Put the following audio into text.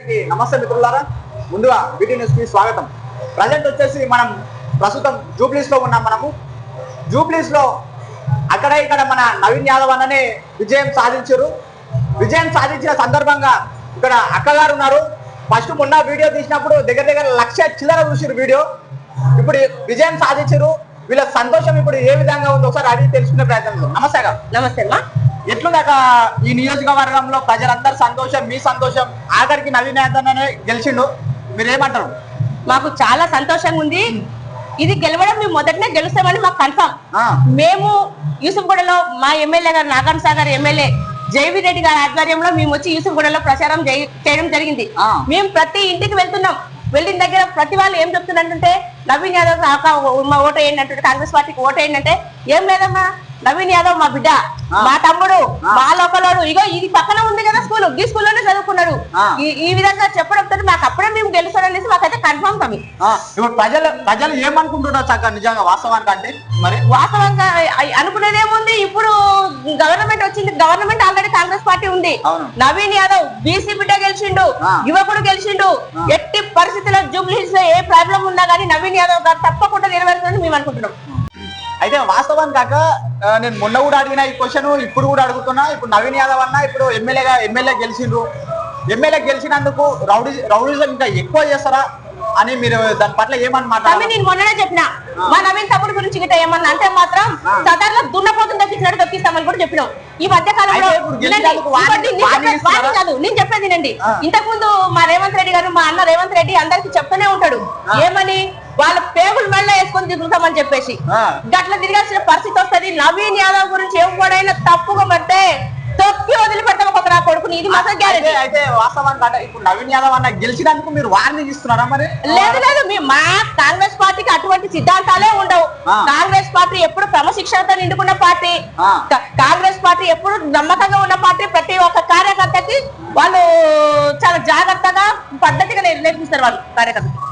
నమస్తే మిత్రులారా. ముందుగా బీటీ న్యూస్కి స్వాగతం. ప్రజెంట్ వచ్చేసి మనం ప్రస్తుతం జూబ్లీస్లో ఉన్నాం మనము. జూబ్లీస్లో అక్కడ ఇక్కడ మన నవీన్ యాదవ్ అన్ననే విజయం సాధించారు. విజయం సాధించిన సందర్భంగా ఇక్కడ అక్కగారు ఉన్నారు. ఫస్ట్ మొన్న వీడియో తీసినప్పుడు దగ్గర దగ్గర లక్ష చిల్లర చూసిరు వీడియో. ఇప్పుడు విజయం సాధించారు. వీళ్ళ సంతోషం ఇప్పుడు ఏ విధంగా ఉందో? ఒకసారి అడిగి తెలుసుకునే ప్రయత్నం నమస్తే నమస్తే అమ్మా. ఎట్లుందాక ఈ నియోజకవర్గంలో ప్రజలందరూ సంతోషం మీ సంతోషం ఆఖరికి నవీన్ యాదవ్ గెలిచిండు. మీరేమంటారు? మాకు చాలా సంతోషంగా ఉంది. ఇది గెలవడం మేము మొదటనే గెలుస్తామని మాకు కన్ఫర్మ్ ఆ, మేము యూసుఫ్గూడలో మా ఎమ్మెల్యే గారు నాగార్జున సాగర్ ఎమ్మెల్యే జైవి రెడ్డి గారి ఆధ్వర్యంలో మేము వచ్చి యూసుఫ్గూడలో ప్రచారం చేయ- చేయడం జరిగింది. మేము ప్రతి ఇంటికి వెళ్తున్నాం. వెళ్ళిన దగ్గర ప్రతి వాళ్ళు ఏం చెప్తున్నారంటే నవీన్ యాదవ్ మా ఓటు అంటుంటే కాంగ్రెస్ పార్టీకి ఓటు అంటే ఏం లేదమ్మా నవీన్ యాదవ్ మా బిడ్డ. మా తమ్ముడు. మా లోకలోడు ఇగో ఇది పక్కన ఉంది కదా స్కూల్ ఈ స్కూల్లోనే చదువుకున్నాడు. ఈ విధంగా చెప్పడంతో మాకు అప్పుడే మేము గెలుస్తాడనేసి మాకైతే కన్ఫర్మ్ కమి ఆ, ఇప్పుడు ప్రజలు ప్రజలు ఏమనుకుంటున్నారు చక్క నిజంగా వాస్తవానికి అంటే మరి వాస్తవంగా అనుకునేది ఏముంది ఇప్పుడు గవర్నమెంట్ వచ్చింది గవర్నమెంట్ ఆల్రెడీ కాంగ్రెస్ పార్టీ ఉంది. నవీన్ యాదవ్ బీసీ బిడ్డ గెలిచిండు. యువకుడు గెలిచిండు. ఎట్టి పరిస్థితుల్లో జూబ్లీ హిల్స్లో ఏ ప్రాబ్లం ఉన్నా కానీ నవీన్ యాదవ్ గారు తప్పకుండా నెరవేరుతుందని మేము అనుకుంటున్నాం అయితే వాస్తవానికి కాక నేను మొన్న కూడా అడిగిన ఈ క్వశ్చన్ ఇప్పుడు కూడా అడుగుతున్నా. ఇప్పుడు నవీన్ యాదవ్ అన్న ఇప్పుడు ఎమ్మెల్యేగా ఎమ్మెల్యే గెలిచిండ్రు. ఎమ్మెల్యే గెలిచినందుకు రౌడీ రౌడీజం ఇంకా ఎక్కువ చేస్తారా అని మీరు దాని పట్ల ఏమని తమ్మి మాట్లాడారు నేను మొన్ననే చెప్పిన. మా నవీన్ తమ్ముడు గురించి గిట్ట ఏమన్నా అంటే మాత్రం. సాధారణ దున్నపోతుని తప్పించినట్టు తప్పిస్తామని కూడా చెప్పినాం. ఈ మధ్య కాలంలో నేను చెప్పేది-? కాదు నేను ఆ. ఇంతకు ముందు మా రేవంత్ రెడ్డి గారు మా అన్న రేవంత్ రెడ్డి అందరికి చెప్తూనే ఉంటాడు. ఏమని? వాళ్ళ పేగులు మెళ్ళ వేసుకొని తిరుగుతామని చెప్పేసి. గట్ల తిరగాల్సిన పరిస్థితి వస్తది. నవీన్ యాదవ్ గురించి ఎవడైనా తప్పుగా పడితే తొక్కి వదిలిపెట్టాం ఒక నా కొడుకుని. ఇది మాత్రం గ్యారెంటీ. అయితే వాస్తవానికి ఇప్పుడు నవీన్ యాదవ్ అన్న గెలిచినందుకు మీరు వార్నింగ్ ఇస్తున్నారా మరి? లేదు లేదు. మీ మా కాంగ్రెస్ పార్టీకి అటువంటి సిద్ధాంతాలే ఉండవు. కాంగ్రెస్ పార్టీ ఎప్పుడు క్రమశిక్షణతో నిండుకున్న పార్టీ. కాంగ్రెస్ పార్టీ ఎప్పుడు నమ్మకంగా ఉన్న పార్టీ. ప్రతి ఒక్క కార్యకర్తకి వాళ్ళు చాలా జాగ్రత్తగా పద్ధతిగా నేర్- నేర్పిస్తారు వాళ్ళు కార్యకర్తకి